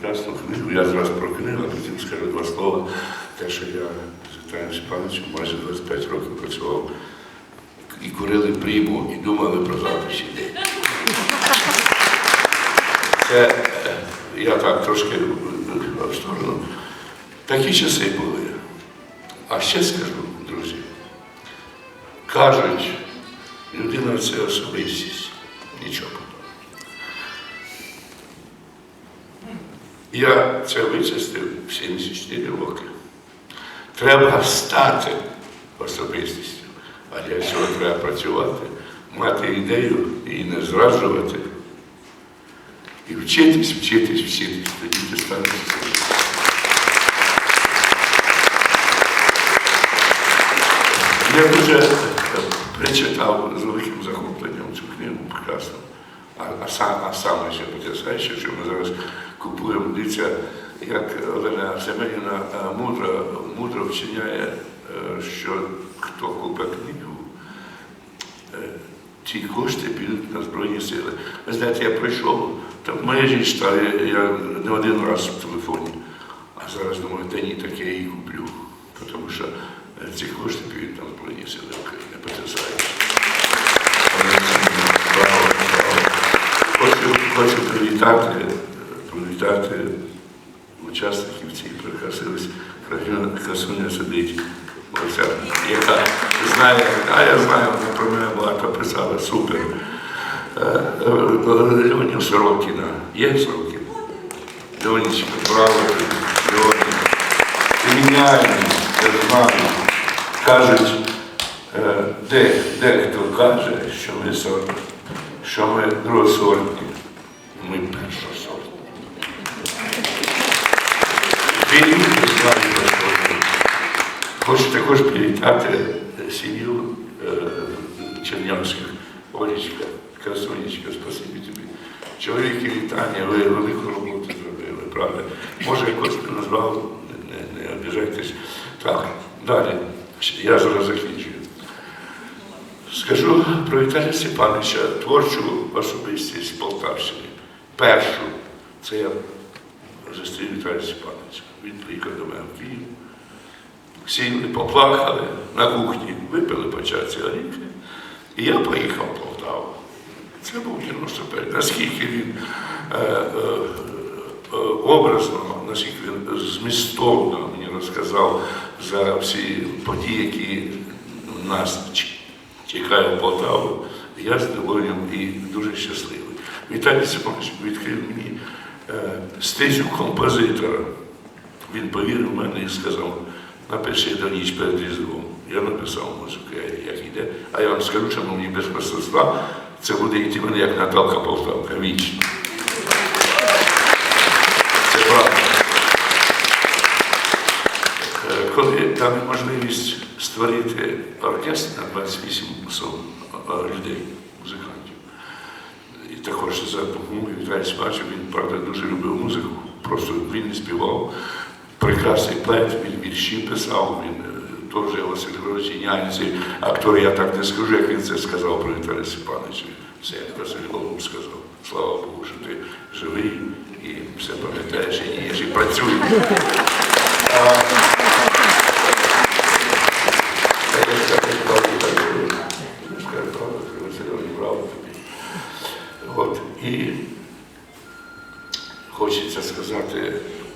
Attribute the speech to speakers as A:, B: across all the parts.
A: прекрасну книгу. Я зараз про книгу, а потім скажу два слова. Те, що я з Віталієм Степановичем майже 25 років працював і курили пріму, і думали про день. Це е, я так трошки е, в сторону. Такі часи були. А ще скажу, друзі, кажуть, людина це особистість, нічого. Я це вичистив в 74 роки. Треба стати особистістю, а для цього треба працювати, мати ідею і не зраджувати. І вчитись, вчитись, вчитись, тоді ти станеш. Я дуже е, прочитав з великим захопленням цю книгу прекрасно. А, а, а саме ще потрясаюче, що ми зараз купуємо. Дивіться, як Олена Семенівна е, мудро, мудро вчиняє, е, що хто купить книгу, е, ті кошти підуть на Збройні Сили. Ви знаєте, я прийшов, там моя жінка я не один раз в телефоні, а зараз думаю, та ні, так я її куплю. Тому що е, ці кошти підуть на Збройні Сили України. Хочу, хочу привітати, привітати учасників цієї прекрасились. Красуня сидить, оця, яка знає, а я знаю, вона про мене багато писала, супер. Е, е, Льоня Сорокіна. Є Сорокіна? Льонечка, браво, Льоня. Геніальний, державний. Кажуть, е, де, де хто каже, що ми сорт, що ми другосортні, ми першосортні. Хочу також привітати сім'ю е, Чернявських. Олечка, красунечка, спасибі тобі. Чоловіки вітання, ви велику роботу зробили, правда. Може, якось назвав, не, не обіжайтесь. Так, далі. Я зараз закінчую. Скажу про Віталія Степановича, творчу особистість Полтавщини. Першу, це я зустрів Віталія Степановича. Він приїхав до мене в Київ. Сіли, поплакали на кухні, випили по чарці горілки. І я поїхав в Полтаву. Це був 95. Наскільки він е, е, е, образно, наскільки він змістовно мені розказав за всі події, які нас чекає в Полтаву, я задоволенням і дуже щасливий. Віталій Степанович відкрив мені е, стезю композитора. Він повірив мене і сказав, напиши до ніч перед Різдвом. Я написав музику, як йде. А я вам скажу, що мені без мистецтва це буде йти мене як Наталка Полтавка, вічно. Це правда. Коли дали можливість створити оркестр на 28 особ, е, людей, музикантів, і також за допомогою Віталія Спача, він, правда, дуже любив музику, просто він не співав. Прекрасний поет, він вірші писав, він е, теж Василь Григорович Нянці, актор, я так не скажу, як він це сказав про Віталія Степановича. Це як Василь Голуб сказав. Слава Богу, що ти живий і все пам'ятаєш, і дієш, і працюєш. От, і хочеться сказати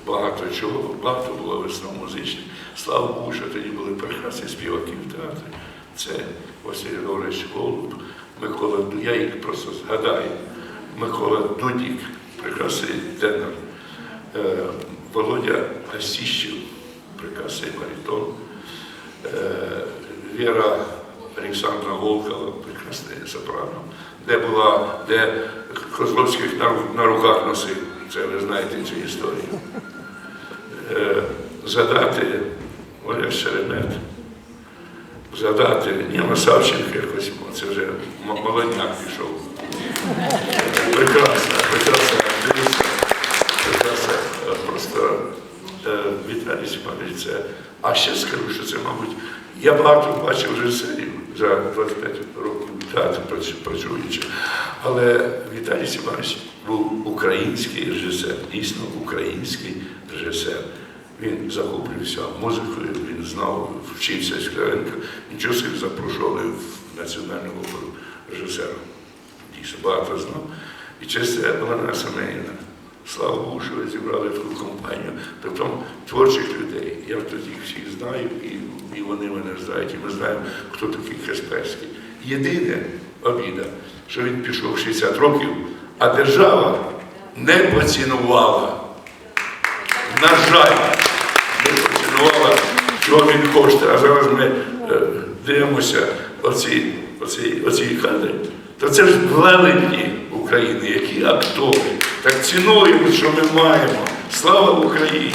A: багато чого, багато було весною музичних. Слава Богу, що тоді були прекрасні співаки в театрі. Це Василь Григорович Голуб, Микола я їх просто згадаю. Микола Дудік, прекрасний тенор, е, Володя Асіщев, прекрасний баритон, е, Віра Олександра Волкова, прекрасний сопрано, де була, де Козловських на руках носив. Це ви знаєте цю історію. Е, Задати Оля Шеремет, задати Ніна Савченко якось, це вже молодняк пішов. Прекрасно, прекрасно, прекрасно, е, просто е, Віталій Степанович це. А ще скажу, що це, мабуть, я багато бачив режисерів за 25 років театр працю- працюючи. Але Віталій Степанович був український режисер, дійсно український режисер. Він захоплювався музикою, він знав, вчився Скоренко. Нічого собі запрошували в національну оперу режисера. Дійсно багато знав. І через це Олена Семенівна. Слава Богу, що ви зібрали таку компанію, тобто творчих людей. Я їх всіх знаю, і, і вони мене знають, і ми знаємо, хто такий Касперський. Єдине обіда, що він пішов 60 років, а держава не поцінувала. На жаль, не поцінувала, чого він коштує. А зараз ми е, дивимося оці, оці, оці кадри. То це ж велетні України, які актори. Так цінуємо, що ми маємо. Слава Україні!